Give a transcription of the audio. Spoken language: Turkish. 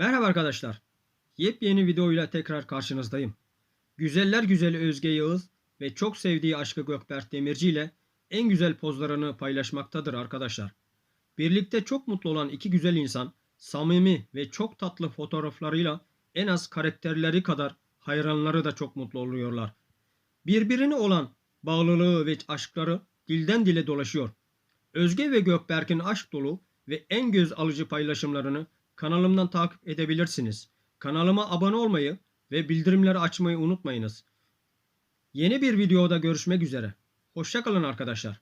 Merhaba arkadaşlar. Yepyeni videoyla tekrar karşınızdayım. Güzeller güzeli Özge Yağız ve çok sevdiği aşkı Gökberk Demirci ile en güzel pozlarını paylaşmaktadır arkadaşlar. Birlikte çok mutlu olan iki güzel insan samimi ve çok tatlı fotoğraflarıyla en az karakterleri kadar hayranları da çok mutlu oluyorlar. Birbirine olan bağlılığı ve aşkları dilden dile dolaşıyor. Özge ve Gökberk'in aşk dolu ve en göz alıcı paylaşımlarını kanalımdan takip edebilirsiniz. Kanalıma abone olmayı ve bildirimleri açmayı unutmayınız. Yeni bir videoda görüşmek üzere. Hoşçakalın arkadaşlar.